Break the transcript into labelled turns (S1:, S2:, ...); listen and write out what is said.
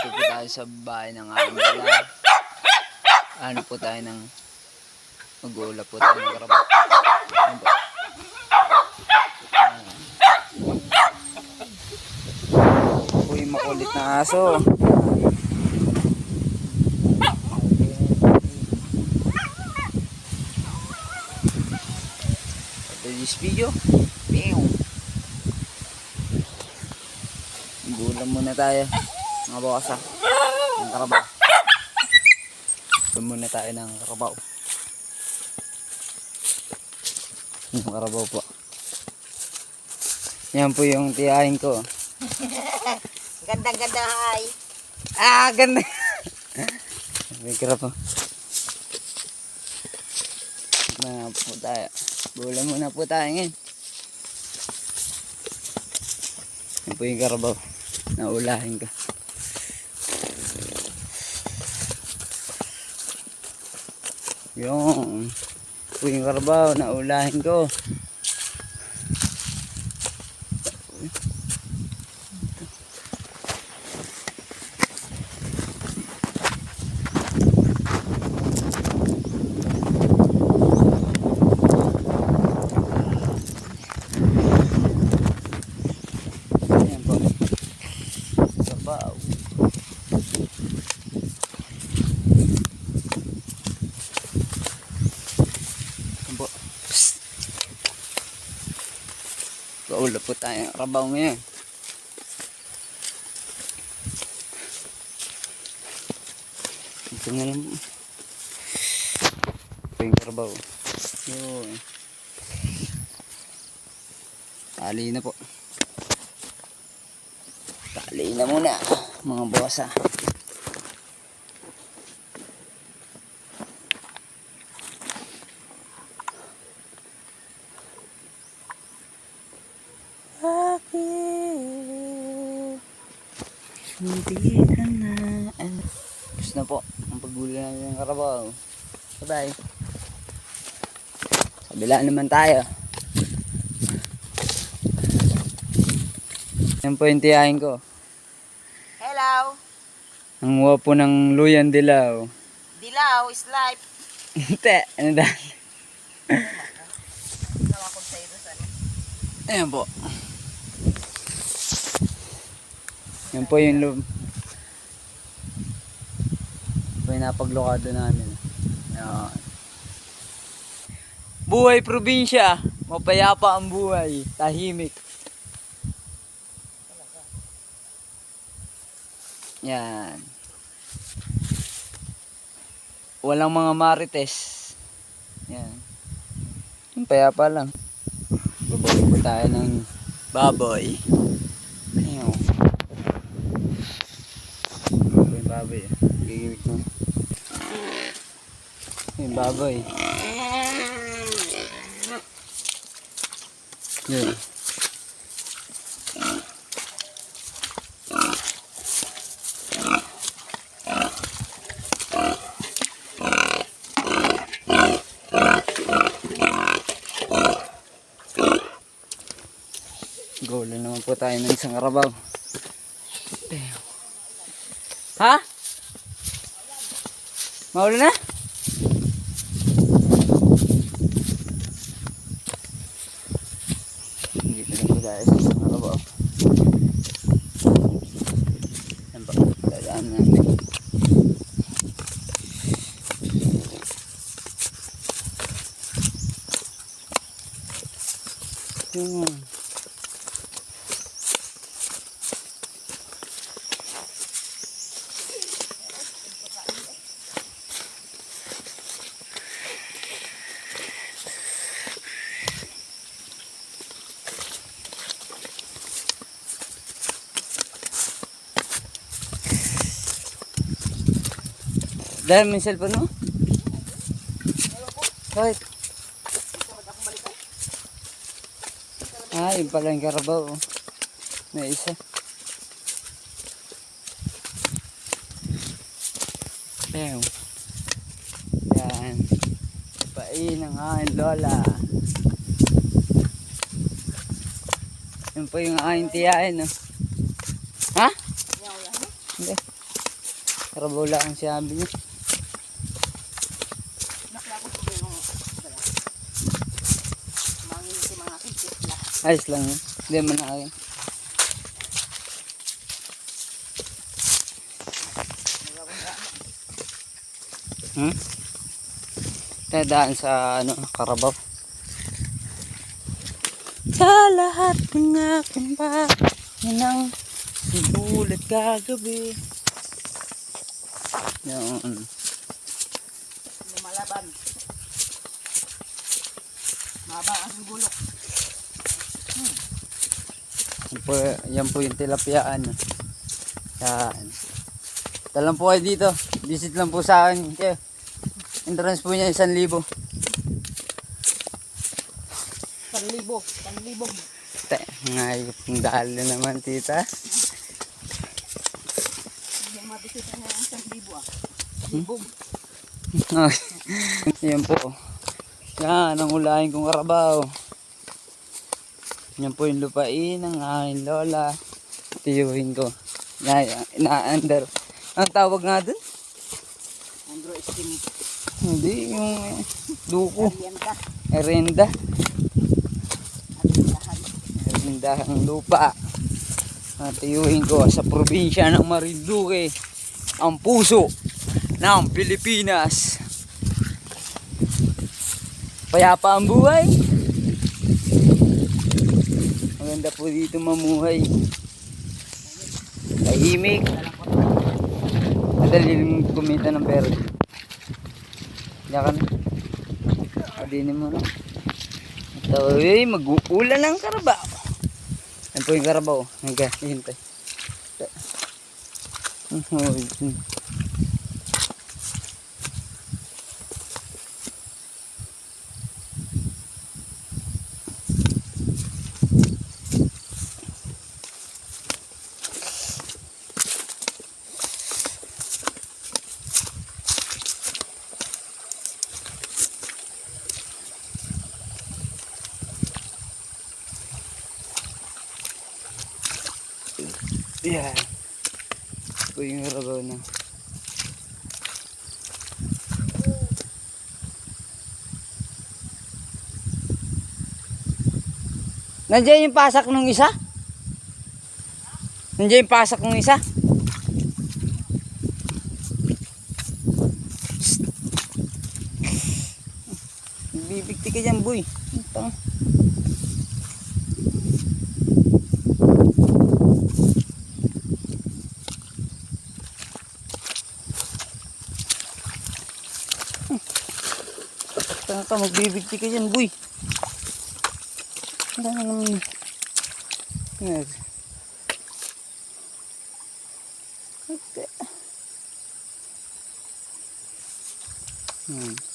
S1: Dito po tayo sa bahay ng aming. Ano po tayo ng mag-uula po tayo ng karabak. Ano. Uy, makulit na aso. Ito this video. Pew. Gulam muna tayo. Mga bokasa. Ng karabaw. Muna tayo ng karabaw. Yung karabaw po. Yan po yung tiyahin ko.
S2: Ganda-ganda, hay.
S1: Ah, ganda. May karabaw. Na po tayo. Gulam muna po tayo ngayon. Yan po yung karabaw. Naulahin ko. Yung po yung karabaw. Naulahin ko. Ayan po. Karabaw. Ayan po. Psst. Kaula po tayo ng karabaw ngayon. Ito na lang. Ito yung karabaw. Yun. Tali na po. Tali na muna, mga bosa. Hindi ka na ano. Tapos na po ang paghuli namin ng karabaw. Bye-bye. Kabila naman tayo. Yan po yung tiyahin ko.
S2: Hello.
S1: Ang wapo ng luyan dilaw.
S2: Dilaw is life.
S1: Hindi, ano dahil? Ayan po. Yan po yung loob. Yan po napaglokado namin. Yan. Buhay probinsya. Mapayapa ang buhay. Tahimik. Yan. Walang mga marites. Yan. Yung payapa lang. Babawi po tayo ng baboy. Ayaw. Ito yung baboy. eh. Gigimik mo. Yung baboy. Yun. Goal na naman po tayo ng isang karabaw. Ha? Mauli na? Dito lang po tayo sa isang karabaw. Yan po. Dadaan namin. Yun. Dahil may cellphone mo? Bakit? Ah, yun pala yung karabaw. oh. May isa. Ew. Yan. Pain ang aking lola. Yun po yung aking tiyain. No? Ha? Hindi. Karabaw lang ang sabi niya.
S2: Nakla ko po yung dala. Mangin si mga kisisla.
S1: Ayos lang yun. Hindi man na akin. Hmm? Tadaan sa ano, karabaw. Sa lahat ng aking ba, yan ang sibulat kagabi. Yan.
S2: Lumalaban. Maba ang gulok.
S1: Yan po, yan po yung tilapiyaan. Yan. Talang po kayo dito. Visit lang po sa akin. Kaya, entrance po niya isang libo.
S2: Panlibo. Panlibo.
S1: Te, ngayop ng dahil na naman tita.
S2: Hindi mabisita na ang isang libo ah. Libog.
S1: yan po. Yan, ang ulahin kong karabaw. Yan po yung lupain ng aking lola. Tiyuhin ko. Yan, ina-under. Ang tawag nga dun?
S2: Andro Estim.
S1: Hindi, yung duko.
S2: Arienta.
S1: Erenda.
S2: Arintahan.
S1: Erenda ang lupa. Natiyuhin ko sa probinsya ng Marinduque. Ang puso ng Pilipinas. Payapa ang buhay. Maganda po dito mamuhay. Tahimik. Madali kumita ng pera. Yakan. Adinin mo na. Ito, eh, mag-uulan ng karabaw. Yan po yung karabaw. Hangga, hintay. Hmm. Yan. Ito yung karabaw na. Nandiyan yung pasak nung isa? Nandiyan yung pasak nung isa? Bibigti ka dyan, boy. Ang tanga. Ka, magbibigti ka dyan, boy. Ano naman? Yan. Okay. Hmm.